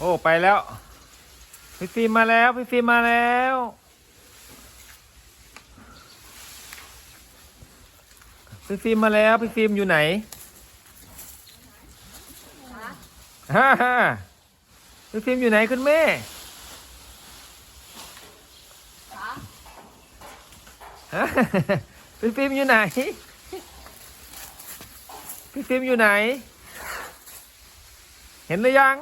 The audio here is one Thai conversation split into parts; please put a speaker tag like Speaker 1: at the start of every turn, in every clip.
Speaker 1: โอ้ ไปแล้ว พี่ฟิล์มมาแล้ว พี่ฟิล์มมาแล้ว พี่ฟิล์มมาแล้ว พี่ฟิล์มอยู่ไหนฮ่าฮ่าพี่ฟิล์มอยู่ไหนคุณแม่ฮะพี่ฟิล์มอยู่ไหน พี่ฟิล์มอยู่ไหน เห็นหรือยัง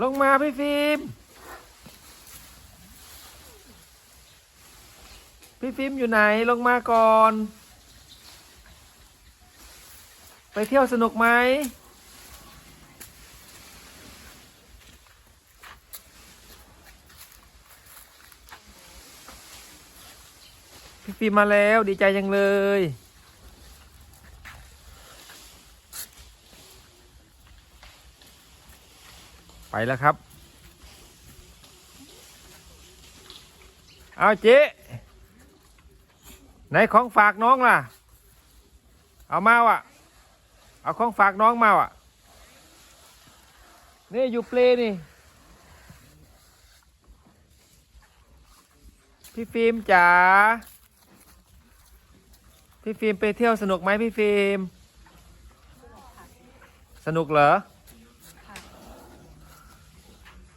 Speaker 1: ลงมาพี่ฟิล์ม พี่ฟิล์มอยู่ไหนลงมาก่อน ไปเที่ยวสนุกไหม พี่ฟิล์มมาแล้วดีใจจังเลย ไปแล้วครับ เอาเจ๊ไหนของฝากน้องล่ะ เอามาวะเอาของฝากน้องมาวะนี่อยู่เปลนี่ พี่ฟิล์มจ๋า พี่ฟิล์มไปเที่ยวสนุกไหมพี่ฟิล์ม สนุกเหรอ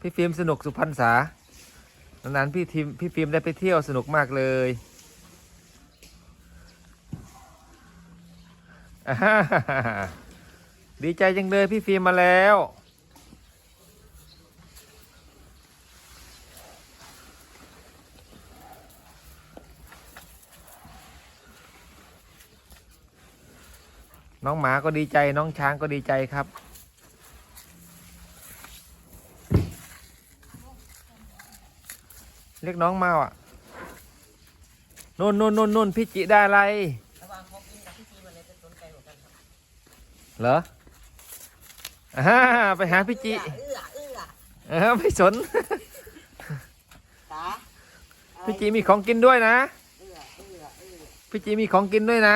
Speaker 1: พี่ฟิล์มสนุกสุพรรณษานานๆพี่ทีมพี่ฟิล์มได้ไปเที่ยวสนุกมากเลยฮ่าฮ่าฮ่าดีใจจังเลยพี่ฟิล์มมาแล้ว น้องหมาก็ดีใจน้องช้างก็ดีใจครับ เรียกน้องมาอะนู่นนู่นนู่นนู่นพี่จิได้อะไร
Speaker 2: ระหว่างของกินกับพี่จีมันเลยจะสนใจกว่ากันครับ
Speaker 1: เหรออ่าไปหาพี่จิ
Speaker 2: เอื้อเอื้อ
Speaker 1: เออไม่สน
Speaker 2: ตา
Speaker 1: พี่จิมีของกินด้วยนะ
Speaker 2: เอื้อเอื้อเอื้อ
Speaker 1: พี่จิมีของกินด้วยนะ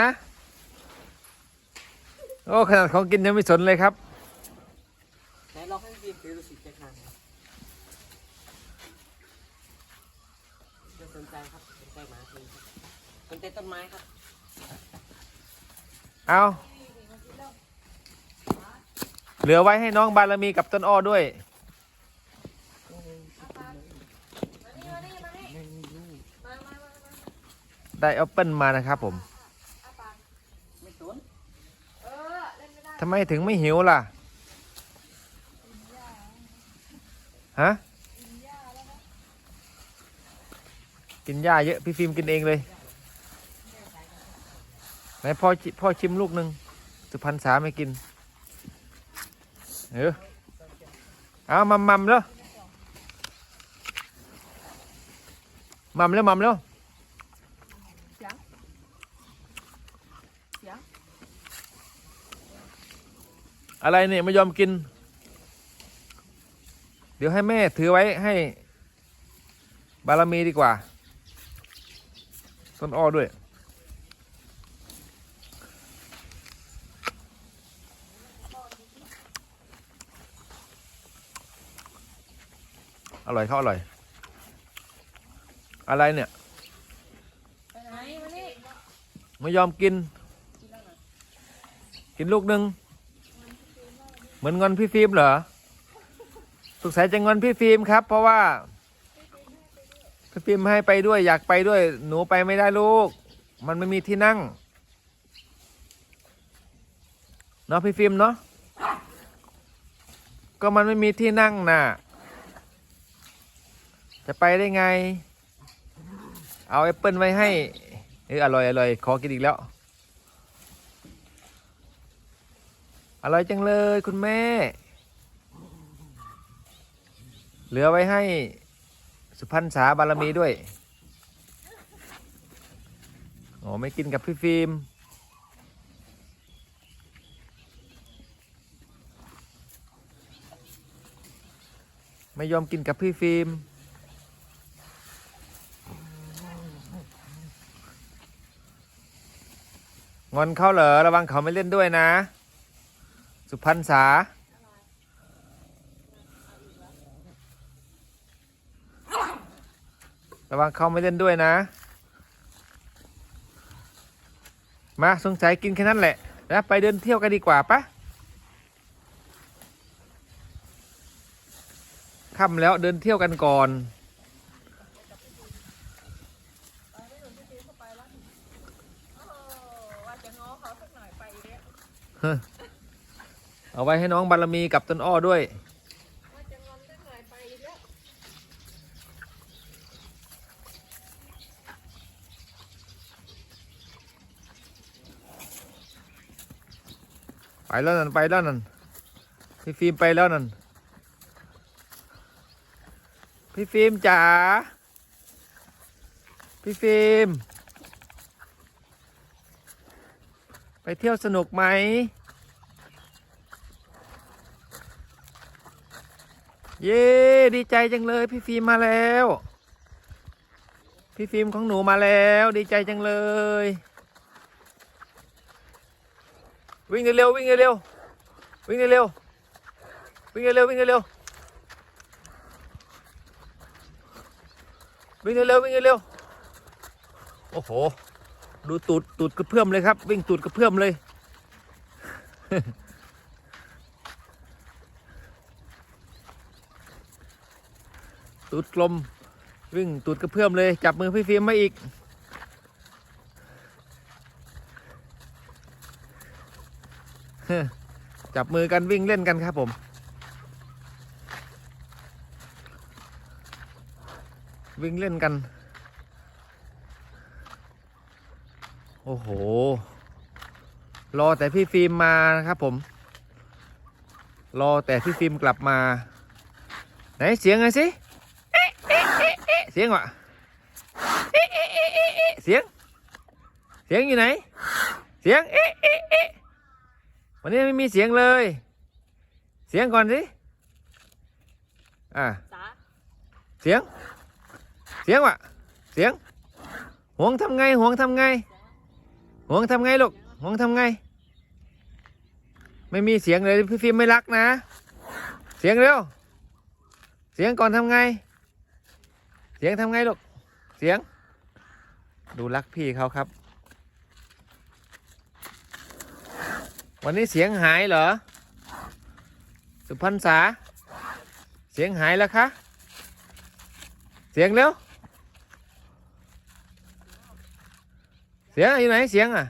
Speaker 1: โอ้ขนาดของกินยังไม่สนเลยครับ
Speaker 2: ไหนลองให้พี่จีถือดูสิจะทานไม่สนใจครับสนใจหมาจริงครับ สนใจต้นไม้ครับ
Speaker 1: เอาเหลือไว้ให้น้องบารมีกับต้นอ้อด้วย ได้แอปเปิลมานะครับผมทำไมถึงไม่หิวล่ะ ฮะ กินหญ้าเยอะ พี่ฟิล์มกินเองเลย ไหนพ่อพ่อชิมลูกหนึ่งสุพรรณษาไม่กินเออเอามัมมัมแล้วมัมแล้วมัมแล้วอะไรเนี่ยไม่ยอมกิน เดี๋ยวให้แม่ถือไว้ให้บารมีดีกว่า ต้นอ้อด้วย อร่อยเขาอร่อย อะไรเนี่ย
Speaker 3: ไปไหนมานี่
Speaker 1: ไม่ยอมกิน กินลูกหนึ่งเหมือนงอนพี่ฟิล์มเหรอสงสัยจะงอนพี่ฟิล์มครับ เพราะว่าพี่ฟิล์มให้ไปด้วยอยากไปด้วย หนูไปไม่ได้ลูก มันไม่มีที่นั่งเนาะพี่ฟิล์มเนาะก็มันไม่มีที่นั่งน่ะ จะไปได้ไง เอาแอปเปิลไว้ให้เอออร่อยอร่อยขอกินอีกแล้ว อร่อยจังเลยคุณแม่ เหลือไว้ให้สุพรรณษาบารมีด้วยโอ้ไม่กินกับพี่ฟิล์มไม่ยอมกินกับพี่ฟิล์ม งอนเขาเหรอระวังเขาไม่เล่นด้วยนะ สุพรรณษาระวังเขาไม่เล่นด้วยนะ มาสงสัยกินแค่นั้นแหละ แล้วไปเดินเที่ยวกันดีกว่าปะค่ำแล้วเดินเที่ยวกันก่อน
Speaker 3: เอา
Speaker 1: ไว้ให้น้องบารมีกับต้นอ้อด้วย
Speaker 3: ไปแล้ว
Speaker 1: ไปแล้วนั่นไปแล้วนั่นพี่ฟิล์มไปแล้วนั่นพี่ฟิล์มจ๋าพี่ฟิล์มไป เที่ยวสนุกไหม เย้ ดีใจจังเลย พี่ฟิล์มมาแล้ว พี่ฟิล์มของหนูมาแล้ว ดีใจจังเลย วิ่งเร็ววิ่งเร็ววิ่งเร็ววิ่งเร็ววิ่งเร็ววิ่งเร็ววิ่งเร็วโอ้โห ดูตูดตูดกระเพื่อมเลยครับ วิ่งตูดกระเพื่อมเลย ตูดกลม วิ่งตูดกระเพื่อมเลย จับมือพี่ฟิล์มมาอีก จับมือกันวิ่งเล่นกันครับผมวิ่งเล่นกัน อ้โห รอแต่พี่ฟิล์มมานะครับผม รอแต่พี่ฟิล์มกลับมา ไหนเสียงไงสิเอ๊ะเอ๊ะเอ๊ะเอ๊ะเสียงวะเอ๊ะเอ๊ะเอ๊ะเอ๊ะเอ๊ะเสียง เสียงอยู่ไหน เสียงเอ๊ะเอ๊ะเอ๊ะวันนี้ไม่มีเสียงเลย เสียงก่อนสิ อ่า
Speaker 3: จ๋า
Speaker 1: เสียง เสียงวะเสียงหวงทำไงหวงทำไง หวงทำไงลูกหวงทำไง ไม่มีเสียงเลยพี่ฟิล์มไม่รักนะ เสียงเร็ว เสียงก่อนทำไง เสียงทำไงลูก เสียง ดูรักพี่เขาครับ วันนี้เสียงหายเหรอ สุพรรณษา เสียงหายแล้วคะ เสียงเร็ว สียงอยู่ไหนเสียงอะ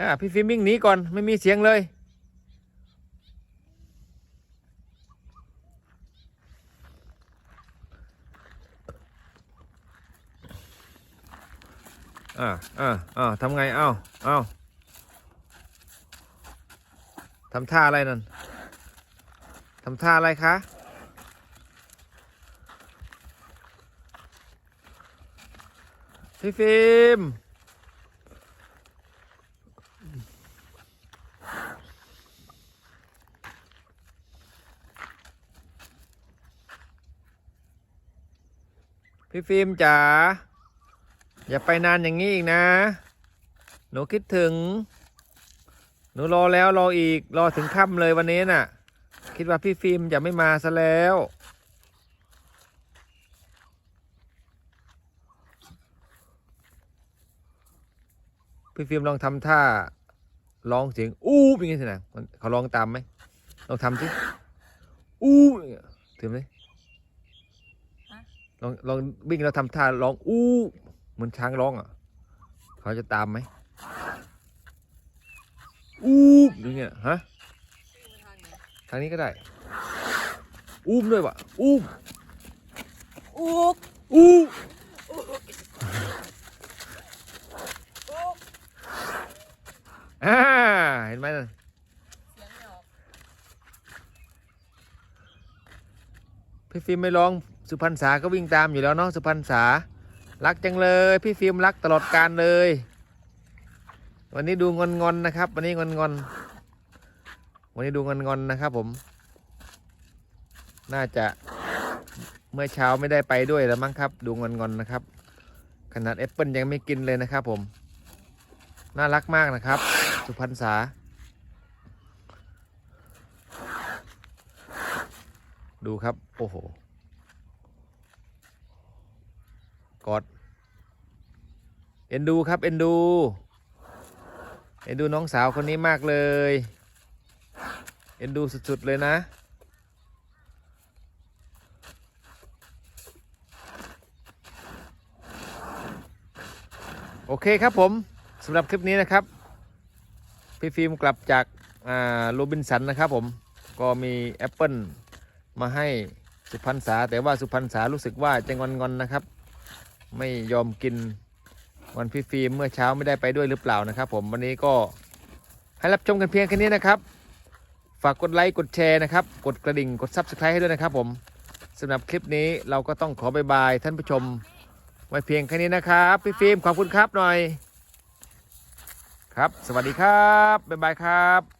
Speaker 1: อ่าพี่ฟิมิ่งหนีก่อนไม่มีเสียงเลย อ่าอ่าอ่าทำไงเอ้าเอ้าทำท่าอะไรนั่นทำท่าอะไรคะ พี่ฟิล์มพี่ฟิล์มจ๋าอย่าไปนานอย่างนี้อีกนะ หนูคิดถึง หนูรอแล้วรออีกรอถึงค่ำเลยวันนี้น่ะ คิดว่าพี่ฟิล์มจะไม่มาซะแล้ว พี่ฟิล์มลองทำท่าร้องเสียงอู้เป็นไงสินะมันเขาร้องตามไหมลองทำสิอู้อย่างเงี้ยถึงไหมลองลองวิ่งแล้วทำท่าร้องอู้เหมือนช้างร้องอะ เขาจะตามไหมอู้อย่างเงี้ยฮะทางนี้ก็ได้ อุ้มด้วยวะอุ้ม
Speaker 3: อุก
Speaker 1: อู้ อ่าเห็นไหมพี่ฟิล์มไม่ร้องสุพรรณษาก็วิ่งตามอยู่แล้วเนาะสุพรรณษารักจังเลย พี่ฟิล์มรักตลอดการเลย วันนี้ดูงอนงอนนะครับ วันนี้งอนงอนวันนี้ดูงอนงอนนะครับผม น่าจะเมื่อเช้าไม่ได้ไปด้วยแล้วมั้งครับ ดูงอนงอนนะครับ ขนาดแอปเปิลยังไม่กินเลยนะครับผม น่ารักมากนะครับ สุพรรณษา ดูครับ โอ้โห กอด เอ็นดูครับ เอ็นดู เอ็นดูน้องสาวคนนี้มากเลย เอ็นดูสุด ๆ เลยนะโอเคครับผมสำหรับคลิปนี้นะครับ พี่ฟิล์มกลับจากโรบินสันนะครับผมก็มีแอปเปิลมาให้สุพรรณษา แต่ว่าสุพรรณษารู้สึกว่าจะงอนๆนะครับ ไม่ยอมกินวันพี่ฟิล์มเมื่อเช้าไม่ได้ไปด้วยหรือเปล่านะครับ ผมวันนี้ก็ให้รับชมกันเพียงแค่นี้นะครับ ฝากกดไลค์กดแชร์นะครับ กดกระดิ่งกด Subscribe ให้ด้วยนะครับผมสำหรับคลิปนี้เราก็ต้องขอบายบายท่านผู้ชมไว้เพียงแค่นี้นะครับ พี่ฟิล์มขอบคุณครับหน่อย ครับ สวัสดีครับ บ๊ายบายครับ